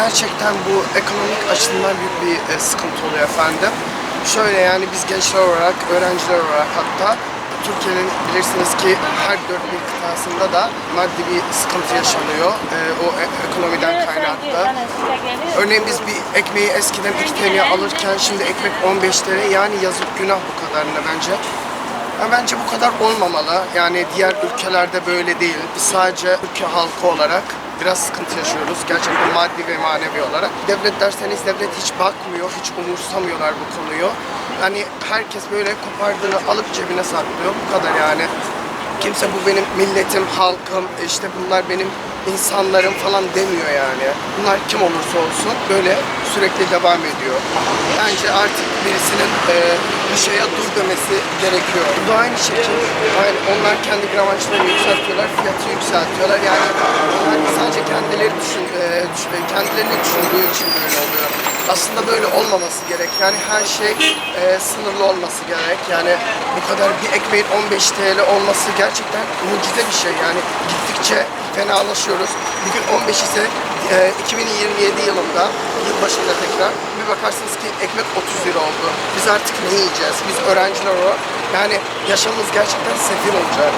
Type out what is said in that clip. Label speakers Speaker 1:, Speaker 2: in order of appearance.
Speaker 1: gerçekten bu ekonomik açıdan büyük bir e, sıkıntı oluyor efendim. Şöyle yani biz gençler olarak, öğrenciler olarak hatta Türkiye'nin bilirsiniz ki her dört bir kıtasında da maddi bir sıkıntı yaşanıyor. E, o e- ekonomiden kaynaklı. Örneğin biz bir ekmeği eskiden 2 TL'ye alırken şimdi ekmek 15 TL. Yani yazık günah bu kadarına bence. Ya bence bu kadar olmamalı. Yani diğer ülkelerde böyle değil. Biz sadece ülke halkı olarak biraz sıkıntı yaşıyoruz. Gerçekten maddi ve manevi olarak. Devlet derseniz devlet hiç bakmıyor, hiç umursamıyorlar bu konuyu. Hani herkes böyle kopardığını alıp cebine saklıyor. Bu kadar yani. Kimse bu benim milletim, halkım, işte bunlar benim insanlarım falan demiyor yani. Bunlar kim olursa olsun böyle sürekli devam ediyor. Bence artık birisinin e, bir şeye dur demesi gerekiyor. Bu da aynı şekilde. Aynı, onlar kendi gramajlarını yükseltiyorlar, fiyatı yükseltiyorlar. Yani kendileri düşün, e, düş- e, kendilerini düşündüğü için böyle oluyor. Aslında böyle olmaması gerek. Yani her şey e, sınırlı olması gerek. Yani bu kadar bir ekmeğin 15 TL olması gerçekten mucize bir şey. Yani gittikçe fenalaşıyoruz. Bugün 15 ise e, 2027 yılında yılbaşında tekrar bir bakarsınız ki ekmek 30 lira oldu. Biz artık ne yiyeceğiz? Biz öğrenciler olarak yani yaşamımız gerçekten sefil olacak.